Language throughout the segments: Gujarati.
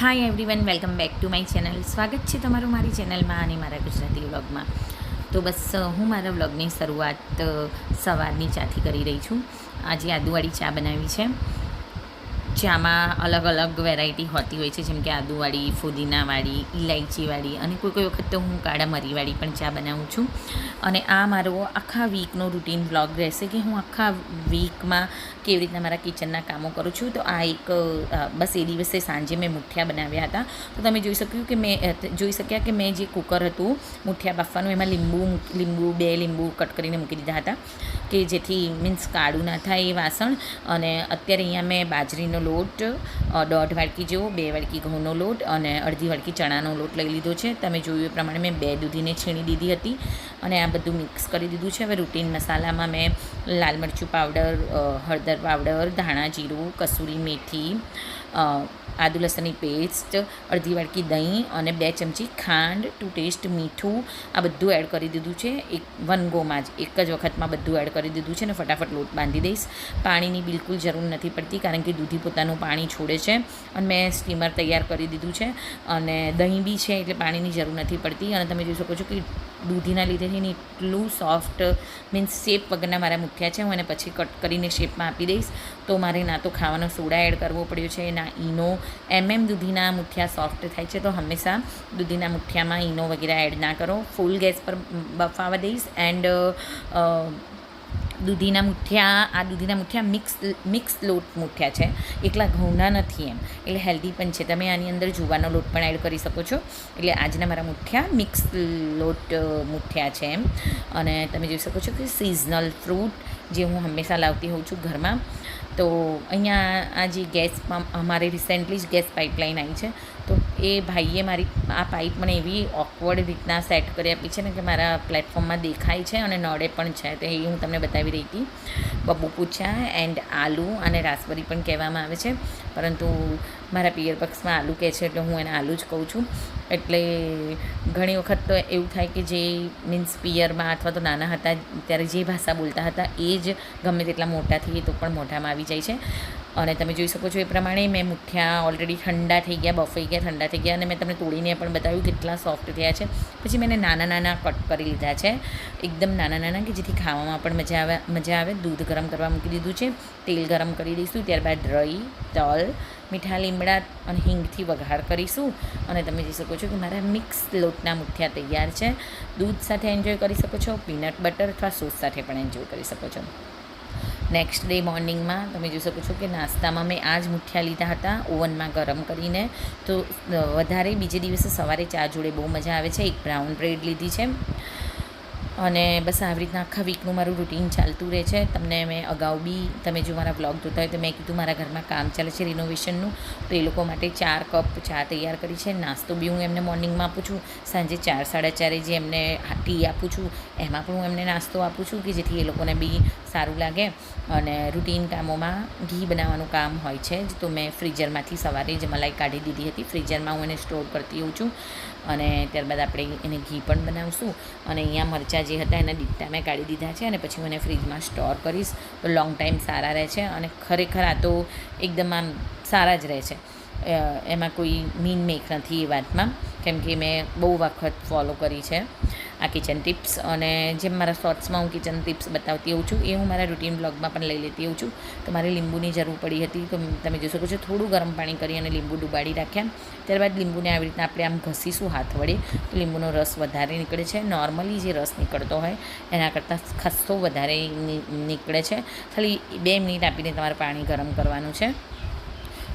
Hi everyone welcome back to my channel સ્વાગત છે તમારું મારી ચેનલમાં અને મારા ગુજરાતી વ્લોગમાં તો બસ હું મારા વ્લોગની શરૂઆત સવારની ચાથી કરી રહી છું. આજે આદુવાળી ચા બનાવી છે. ચામાં અલગ અલગ વેરાયટી હોતી હોય છે, જેમ કે આદુવાળી, ફુદીનાવાળી ઇલાયચીવાળી અને કોઈ કોઈ વખત તો હું કાળા મરીવાળી પણ ચા બનાવું છું. અને આ મારો આખા વીકનો રૂટીન બ્લોગ રહેશે કે હું આખા વીકમાં કેવી રીતના મારા કિચનના કામો કરું છું. તો આ એક બસ એ દિવસે સાંજે મેં મુઠિયા બનાવ્યા હતા. તો તમે જોઈ શક્યું કે મેં જોઈ શક્યા કે મેં જે કુકર હતું, મુઠિયા બાફવાનું, એમાં લીંબુ લીંબુ, બે લીંબુ કટ કરીને મૂકી દીધા હતા. કે જેથી મીન્સ કાળું ના થાય એ વાસણ. અને અત્યારે અહીંયા મેં બાજરીનો લોટ દોઢ વાડકી જેવો, બે વાડકી ઘઉંનો લોટ અને અડધી વાડકી ચણાનો લોટ લઈ લીધો છે. તમે જોયું એ પ્રમાણે મેં બે દૂધીને છીણી દીધી હતી. અને આ બધું મિક્સ કરી દીધું છે. હવે રૂટીન મસાલામાં મેં લાલ મરચું પાવડર હળદર પાવડર ધાણા જીરું, કસૂરી મેથી આદુ લસણની પેસ્ટ અડધી વાડકી દહીં અને બે ચમચી ખાંડ ટુ ટેસ્ટ મીઠું, આ બધું એડ કરી દીધું છે. એક વન ગોમાં જ, એક જ વખતમાં બધું એડ કરી દીધું છે અને ફટાફટ લોટ બાંધી દઈશ. પાણીની બિલકુલ જરૂર નથી પડતી કારણ કે દૂધી પોતાનું પાણી છોડે છે અને મેં સ્ટીમર તૈયાર કરી દીધું છે અને દહીં બી છે એટલે પાણીની જરૂર નથી પડતી અને તમે જોઈ શકો છો કે દૂધીના લીધે થઈને એટલું સોફ્ટ મીન્સ શેપ વગરના મારા મૂક્યા છે. હું એને પછી કટ કરીને શેપમાં આપી દઈશ. તો મારે ના તો ખાવાનો સોડા એડ કરવો પડ્યો છે, ના ઈનો. એમ એમ દૂધીના મુઠિયા સોફ્ટ થાય છે, તો હંમેશા દૂધીના મુઠિયામાં ઈનો વગેરે એડ ના કરો. ફૂલ ગેસ પર બફાવા દઈશ. એન્ડ દૂધીના મુઠિયા, આ દૂધીના મુઠિયા મિક્સ મિક્સ લોટ મુઠિયા છે. એકલા ઘઉંના નથી એમ. એટલે હેલ્ધી પણ છે. તમે આની અંદર જુવાનો લોટ પણ એડ કરી શકો છો. એટલે આજના મારા મુઠિયા મિક્સ લોટ મુઠિયા છે એમ. અને તમે જોઈ શકો છો કે સિઝનલ ફ્રૂટ જે હું હંમેશા લાવતી હોઉં છું ઘરમાં. તો અહીંયા આ જે ગેસ, અમારે રિસેન્ટલી જ ગેસ પાઇપલાઇન આવી છે. તો એ ભાઈએ મારી આ પાઇપ મને એવી ઓકવર્ડ રીતના સેટ કરી આપી છે ને કે મારા પ્લેટફોર્મમાં દેખાય છે અને નડે પણ છે. તો એ હું તમને બતાવી રહી હતી. બબ્બુ પૂછા એન્ડ આલુ અને રાસબરી પણ કહેવામાં આવે છે? પરંતુ મારા પિયર પક્ષમાં આલુ કહે છે એટલે હું એને આલુ જ કહું છું. એટલે ઘણી વખત તો એવું થાય કે જે મીન્સ પિયરમાં અથવા તો નાના હતા, ત્યારે જે ભાષા બોલતા હતા, એ જ ગમે તેટલા મોટા થઈએ તો પણ મોઢામાં આવી જાય છે. અને તમે જોઈ શકો છો એ પ્રમાણે મેં મુઠ્ઠિયા ઓલરેડી ઠંડા થઈ ગયા બફાઈ ગયા, ઠંડા થઈ ગયા અને મેં તમને તોડીને પણ બતાવ્યું કેટલા સોફ્ટ થયા છે. પછી મેં નાના નાના કટ કરી લીધા છે. એકદમ નાના નાના કે જેથી ખાવામાં પણ મજા આવે મજા આવે. દૂધ ગરમ કરવા મૂકી દીધું છે. તેલ ગરમ કરી દઈશું. ત્યારબાદ રઈ, તલ, મીઠા લીમડા અને હિંગથી વઘાર કરીશું. અને તમે જોઈ શકો છો કે મારા મિક્સ લોટના મુઠ્ઠિયા તૈયાર છે. દૂધ સાથે એન્જોય કરી શકો છો. પીનટ બટર અથવા સોસ સાથે પણ એન્જોય કરી શકો છો. નેક્સ્ટ ડે મોર્નિંગમાં તમે જોઈ શકો છો કે નાસ્તામાં મેં આ જ મુઠ્ઠિયા લીધા હતા, ઓવનમાં ગરમ કરીને. તો વધારે બીજે દિવસે સવારે ચા જોડે બહુ મજા આવે છે. એક બ્રાઉન બ્રેડ લીધી છે. અને બસ આવી રીતના આખા વીકનું મારું રૂટીન ચાલતું રહે છે. તમને મેં અગાઉ બી, તમે જો મારા બ્લોગ જોતા હોય તો મેં કીધું મારા ઘરમાં કામ ચાલે છે રિનોવેશનનું તો એ લોકો માટે ચાર કપ ચા તૈયાર કરી છે. નાસ્તો બી હું એમને મોર્નિંગમાં આપું છું. સાંજે ચાર, સાડા ચારે જે એમને ટી આપું છું, એમાં પણ હું એમને નાસ્તો આપું છું કે જેથી એ લોકોને બી સારું લાગે. અને રૂટીન કામોમાં ઘી બનાવવાનું કામ હોય છે. તો મેં ફ્રીઝરમાંથી સવારે જ મલાઈ કાઢી દીધી હતી. ફ્રીઝરમાં હું એને સ્ટોર કરતી હોઉં છું. અને ત્યારબાદ આપણે એને ઘી પણ બનાવશું. અને અહીંયા મરચાં જે હતા એના ડીટ્ટા મેં કાઢી દીધા છે અને પછી મને ફ્રીજમાં સ્ટોર કરીશ. તો લોંગ ટાઈમ સારા રહે છે અને ખરેખર આ તો એકદમ આમ સારા જ રહે છે. એમાં કોઈ મીન મેક નથી એ વાતમાં. કેમ કે મેં બહુ વખત ફોલો કરી છે. આ કિચન ટિપ્સ અને જેમ મારા શોર્ટ્સમાં હું કિચન ટિપ્સ બતાવતી હોઉં છું, એ હું મારા રૂટીન બ્લોગમાં પણ લઈ લેતી હોઉં છું. તો મારે લીંબુની જરૂર પડી હતી, તો તમે જોઈ શકો છો, થોડું ગરમ પાણી કરી અને લીંબુ ડુબાડી રાખ્યા. ત્યારબાદ લીંબુને આવી રીતના આપણે આમ ઘસીશું હાથ વડે. તો લીંબુનો રસ વધારે નીકળે છે. નોર્મલી જે રસ નીકળતો હોય, એના કરતાં ખસ્સો વધારે નીકળે છે. ખાલી બે મિનિટ આપીને તમારે પાણી ગરમ કરવાનું છે.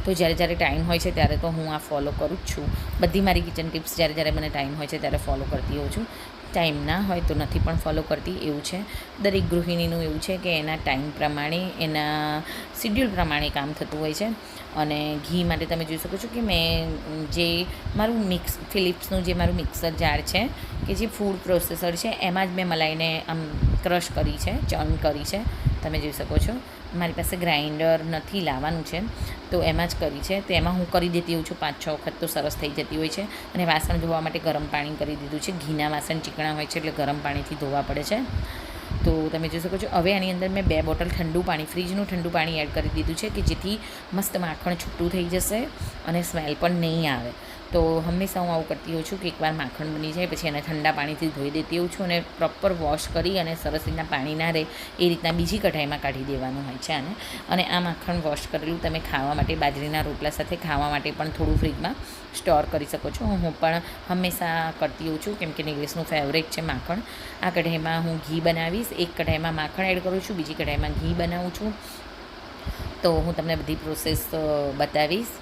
તો જ્યારે જ્યારે ટાઈમ હોય છે, ત્યારે તો હું આ ફોલો કરું જ છું. બધી મારી કિચન ટિપ્સ જ્યારે જ્યારે મને ટાઈમ હોય છે, ત્યારે ફોલો કરતી હોઉં છું. ટાઈમ ના હોય તો નથી પણ ફોલો કરતી, એવું છે. દરેક ગૃહિણીનું એવું છે કે એના ટાઈમ પ્રમાણે, એના શિડ્યુલ પ્રમાણે કામ થતું હોય છે. અને ઘી માટે તમે જોઈ શકો છો કે મેં જે મારું મિક્સ ફિલિપ્સનું જે મારું મિક્સર જાર છે, કે જે ફૂડ પ્રોસેસર છે, એમાં જ મેં મલાઈને આમ ક્રશ કરી છે ચર્ન કરી છે. તમે જોઈ શકો છો, મારી પાસે ગ્રાઇન્ડર નથી લાવવાનું છે, તો એમાં જ કરી છે. તો એમાં હું કરી દેતી હોઉં છું પાંચ છ વખત તો સરસ થઈ જતી હોય છે. અને વાસણ ધોવા માટે ગરમ પાણી કરી દીધું છે. ઘીના વાસણ ચીકણા હોય છે એટલે ગરમ પાણીથી ધોવા પડે છે. તો તમે જોઈ શકો છો. હવે આની અંદર મેં બે બોટલ ઠંડુ પાણી, ફ્રીજનું ઠંડુ પાણી એડ કરી દીધું છે કે જેથી મસ્ત માખણ છૂટું થઈ જશે અને સ્મેલ પણ નહીં આવે. તો હંમેશા હું આવું કરતી હોઉં છું કે એકવાર માખણ બની જાય, પછી એને ઠંડા પાણીથી ધોઈ દેતી હોઉં છું અને પ્રોપર વોશ કરી અને સરસ રીતના પાણી ના રહે એ રીતના બીજી કઢાઈમાં કાઢી દેવાનું હોય છે આને. અને આ માખણ વોશ કરેલું તમે ખાવા માટે બાજરીના રોટલા સાથે ખાવા માટે પણ થોડું ફ્રીજમાં સ્ટોર કરી શકો છો. હું પણ હંમેશા કરતી હોઉં છું, કેમ કે નિલેશનું ફેવરેટ છે માખણ. આ કઢાઈમાં હું ઘી બનાવીશ, એક કઢાઈમાં માખણ એડ કરું છું, બીજી કઢાઈમાં ઘી બનાવું છું. તો હું તમને બધી પ્રોસેસ બતાવીશ.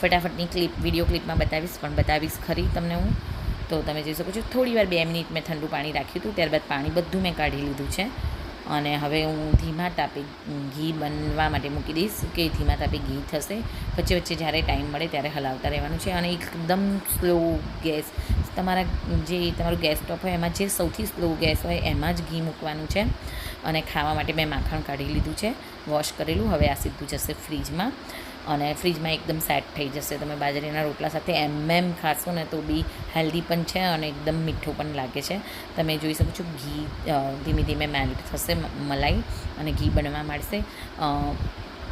ફટાફટની ક્લિપ વીડિયો ક્લિપમાં બતાવીશ, પણ બતાવીશ ખરી તમને હું. તો તમે જોઈ શકો છો, થોડી વાર બે મિનિટ મેં ઠંડુ પાણી રાખ્યું હતું, ત્યારબાદ પાણી બધું મેં કાઢી લીધું છે. અને હવે હું ધીમા તાપે ઘી બનવા માટે મૂકી દઈશ કે ધીમા તાપે ઘી થશે. વચ્ચે વચ્ચે જ્યારે ટાઈમ મળે ત્યારે હલાવતા રહેવાનું છે અને એકદમ સ્લો ગેસ. તમારા જે તમારું ગેસ સ્ટોપ હોય, એમાં જે સૌથી સ્લો ગેસ હોય, એમાં જ ઘી મૂકવાનું છે. અને ખાવા માટે મેં માખણ કાઢી લીધું છે વોશ કરેલું, હવે આ સીધું જશે ફ્રીજમાં અને ફ્રીજમાં એકદમ સેટ થઈ જશે. તમે બાજરીના રોટલા સાથે એમ એમ ખાશો ને તો બી હેલ્ધી પણ છે અને એકદમ મીઠું પણ લાગે છે. તમે જોઈ શકો છો ઘી ધીમે ધીમે મેલ્ટ થશે મલાઈ અને ઘી બનવા માંડશે.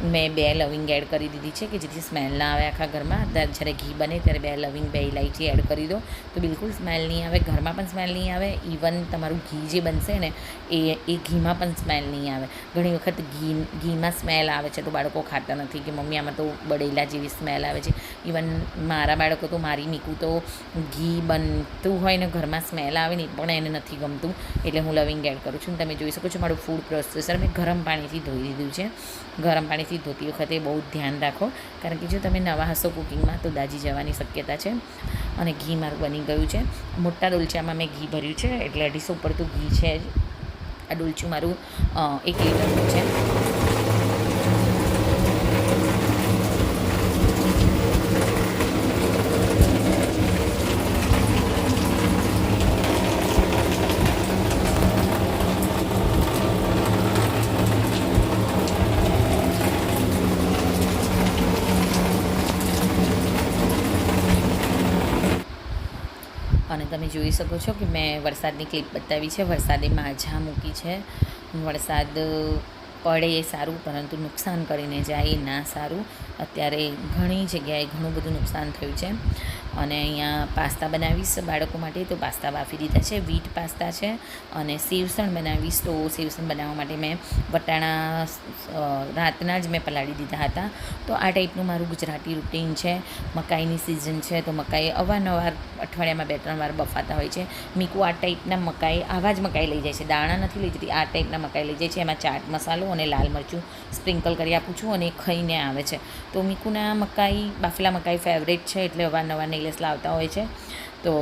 મેં બે લવિંગ એડ કરી દીધી છે કે જેથી સ્મેલ ના આવે આખા ઘરમાં. જ્યારે ઘી બને ત્યારે બે લવિંગ, બે ઇલાયચી એડ કરી દો. તો બિલકુલ સ્મેલ નહીં આવે, ઘરમાં પણ સ્મેલ નહીં આવે. ઇવન તમારું ઘી જે બનશે ને, એ એ ઘીમાં પણ સ્મેલ નહીં આવે. ઘણી વખત ઘી, ઘીમાં સ્મેલ આવે છે તો બાળકો ખાતા નથી કે મમ્મી આમાં તો બળેલા જેવી સ્મેલ આવે છે. ઇવન મારા બાળકો તો મારી મીકું તો ઘી બનતું હોય ને ઘરમાં સ્મેલ આવે ને પણ એને નથી ગમતું. એટલે હું લવિંગ એડ કરું છું તમે જોઈ શકો છો મારું ફૂડ પ્રોસેસર મેં ગરમ પાણીથી ધોઈ દીધું છે. ગરમ પાણીથી ધોતી વખતે બહુ ધ્યાન રાખો. કારણ કે જો તમે નવા હશો કુકિંગમાં તો દાજી જવાની શક્યતા છે અને ઘી મારું બની ગયું છે. મોટા ડોલચામાં મેં ઘી ભર્યું છે એટલે અઢીસો ઉપર તો ઘી છે આ ડોલચું મારું એક લીટરનું છે. તમે જોઈ શકો છો કે મેં વરસાદની ક્લિપ બતાવી છે. વરસાદે માઝા મૂકી છે. વરસાદ પડે એ સારું, પરંતુ નુકસાન કરીને જાય એ ના સારું. અત્યારે ઘણી જગ્યાએ ઘણું બધું નુકસાન થયું છે. અને અહીંયા પાસ્તા બનાવીશ બાળકો માટે, તો પાસ્તા બાફી દીધા છે વીટ પાસ્તા છે અને સેવસણ બનાવીશ, તો સેવસણ બનાવવા માટે મેં વટાણા રાતના જ મેં પલાળી દીધા હતા. તો આ ટાઈપનું મારું ગુજરાતી રૂટીન છે. મકાઈની સિઝન છે, તો મકાઈ અવારનવાર અઠવાડિયામાં બે, ત્રણ વાર બફાતા હોય છે. મીકુ આ ટાઈપના મકાઈ, આવા જ મકાઈ લઈ જાય છે. દાણા નથી લઈ જતી, આ ટાઈપના મકાઈ લઈ જાય છે. એમાં ચાટ મસાલો અને લાલ મરચું સ્પ્રિંકલ કરી આપું છું અને ખાઈને આવે છે. તો મીકુના મકાઈ, બાફલા મકાઈ ફેવરેટ છે, એટલે અવારનવાર નેલેસ લાવતા હોય છે. તો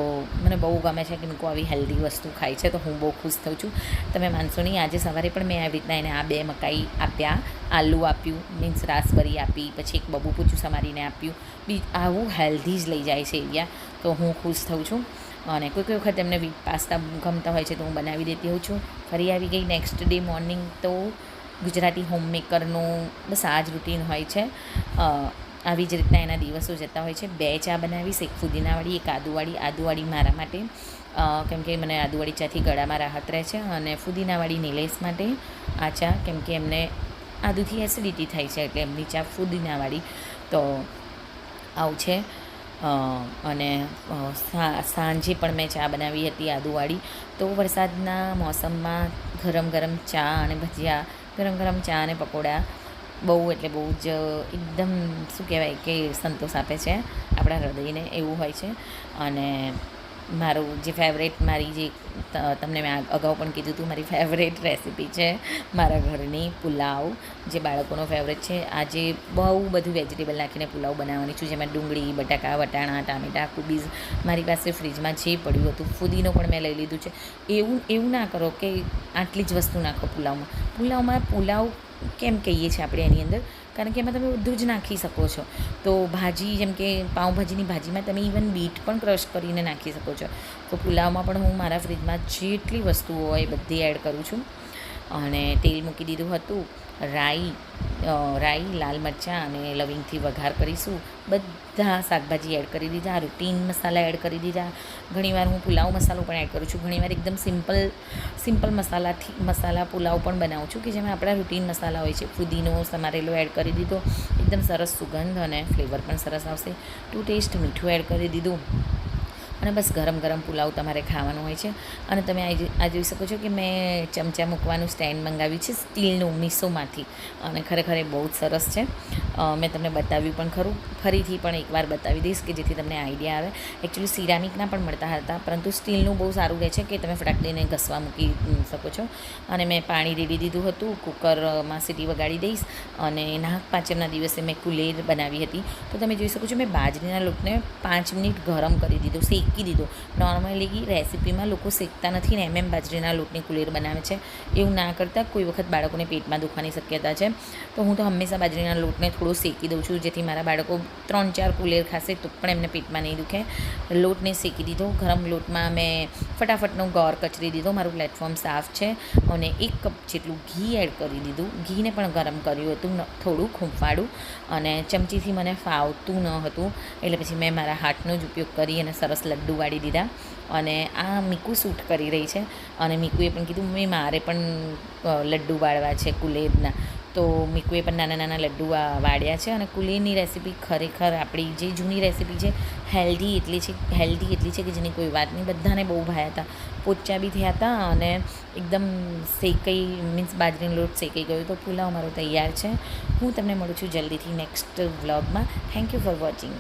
મને બહુ ગમે છે કે મૂકો આવી હેલ્ધી વસ્તુ ખાય છે, તો હું બહુ ખુશ થઉં છું. તમે માનશો નહીં, આજે સવારે પણ મેં આવી રીતના એને આ બે મકાઈ આપ્યા. આલુ આપ્યું, મીન્સ રાસબરી આપી, પછી એક બબુ પૂછું સમારીને આપ્યું. બી, આવું હેલ્ધી જ લઈ જાય છે એરિયા તો હું ખુશ થઉં છું. અને કોઈ કોઈ વખત એમને પાસ્તા ગમતા હોય છે તો હું બનાવી દેતી હોઉં છું. ફરી આવી ગઈ નેક્સ્ટ ડે મોર્નિંગ તો ગુજરાતી હોમમેકરનું બસ આ જ રૂટીન હોય છે. આવી જ રીતના એના દિવસો જતા હોય છે. બે ચા બનાવીશ એક ફુદીનાવાળી એક આદુવાળી આદુવાળી મારા માટે કેમ કે મને આદુવાળી ચાથી ગળામાં રાહત રહે છે અને ફુદીનાવાળી નિલેશ માટે આ ચા, કેમ કે એમને આદુથી એસિડિટી થાય છે એટલે એમની ચા ફુદીનાવાળી તો આવું છે. અને સાંજે પણ મેં ચા બનાવી હતી આદુવાળી તો વરસાદના મોસમમાં ગરમ ગરમ ચા અને ભજીયા, ગરમ ગરમ ચા અને પકોડા બહુ, એટલે બહુ જ એકદમ, શું કહેવાય કે સંતોષ આપે છે આપણા હૃદયને, એવું હોય છે. અને મારું જે ફેવરેટ મારી જે તમને મેં અગાઉ પણ કીધું હતું મારી ફેવરેટ રેસિપી છે મારા ઘરની પુલાવ, જે બાળકોનો ફેવરેટ છે. આજે બહુ બધું વેજીટેબલ નાખીને પુલાવ બનાવવાની છું, જેમાં ડુંગળી, બટાકા, વટાણા, ટામેટાં, કુબીઝ, મારી પાસે ફ્રીજમાં જે પડ્યું હતું, ફુદીનો પણ મેં લઈ લીધું છે. એવું એવું ના કરો કે આટલી જ વસ્તુ નાખો પુલાવમાં. પુલાવમાં પુલાવ કેમ કહીએ છીએ આપણે એની અંદર? કારણ કે એમાં તમે બધું જ નાખી શકો છો. તો ભાજી, જેમ કે પાઉંભાજીની ભાજીમાં તમે ઇવન બીટ પણ ક્રશ કરીને નાખી શકો છો. તો પુલાવમાં પણ હું મારા ફ્રીજમાં જેટલી વસ્તુઓ હોય બધી એડ કરું છું. અને તેલ મૂકી દીધું હતું. રાઈ રાઈ, લાલ મરચાં અને લવિંગથી વઘાર કરીશું. બધા શાકભાજી એડ કરી દીધા, રૂટીન મસાલા એડ કરી દીધા. ઘણીવાર હું પુલાવ મસાલો પણ એડ કરું છું. ઘણીવાર એકદમ સિમ્પલ સિમ્પલ મસાલાથી, મસાલા પુલાવ પણ બનાવું છું કે જેમાં આપણા રૂટીન મસાલા હોય છે. ફુદીનો સમારેલો એડ કરી દીધો. એકદમ સરસ સુગંધ અને ફ્લેવર પણ સરસ આવશે. ટુ ટેસ્ટ મીઠું એડ કરી દીધું. અને બસ ગરમ ગરમ પુલાવ તમારે ખાવાનો હોય છે. અને તમે આ જોઈ શકો છો કે મેં ચમચા મૂકવાનું સ્ટેન્ડ મંગાવ્યું છે સ્ટીલનું મીસોમાંથી. અને ખરેખર એ બહુ જ સરસ છે. મેં તમને બતાવ્યું પણ ખરું. ફરીથી પણ એકવાર બતાવી દઈશ કે જેથી તમને આઈડિયા આવે. એકચ્યુઅલી સિરામિકના પણ મળતા હતા, પરંતુ સ્ટીલનું બહુ સારું રહે છે કે તમે ફટાક ઘસવા મૂકી શકો છો. અને મેં પાણી રેડી દીધું હતું, કુકરમાં સીટી વગાડી દઈશ. અને નાગ પાંચમના દિવસે મેં કુલેર બનાવી હતી. તો તમે જોઈ શકો છો મેં બાજરીના લોટને પાંચ મિનિટ ગરમ કરી દીધો. શેકી દીધો. નોર્મલી રેસીપીમાં લોકો શેકતા નથી ને, એમ એમ બાજરીના લોટની કુલેર બનાવે છે. એવું ના કરતાં, કોઈ વખત બાળકોને પેટમાં દુખવાની શક્યતા છે. તો હું તો હંમેશા બાજરીના લોટને થોડો શેકી દઉં છું, જેથી મારા બાળકો ત્રણ ચાર કુલેર ખાશે તો પણ એમને પેટમાં નહીં દુખે. લોટને શેકી દીધો. ગરમ લોટમાં મેં ફટાફટનો ગોર કચરી દીધો. મારું પ્લેટફોર્મ સાફ છે અને એક કપ જેટલું ઘી એડ કરી દીધું. ઘીને પણ ગરમ કર્યું હતું થોડું ખૂંફાડું અને ચમચીથી મને ફાવતું ન હતું. એટલે પછી મેં મારા હાથનો જ ઉપયોગ કરી અને સરસ લડ્ડુ વાળી દીધા અને આ મીકુ શૂટ કરી રહી છે અને મીકુએ પણ કીધું મેં મારે પણ લડ્ડુ વાળવા છે કુલેરના તો મીકુએ પણ નાના નાના લડ્ડુ વાળ્યા છે અને કુલેરની રેસીપી ખરેખર આપણી જે જૂની રેસીપી છે, હેલ્ધી એટલી છે, હેલ્ધી એટલી છે કે જેની કોઈ વાત નહીં. બધાને બહુ ભાયા હતા. પોચા બી થયા હતા અને એકદમ શેકાઈ, મીન્સ બાજરીનો લોટ શેકાઈ ગયો તો પુલાવ મારો તૈયાર છે. હું તમને મળું છું જલ્દીથી નેક્સ્ટ વ્લોગમાં. Thank you for watching.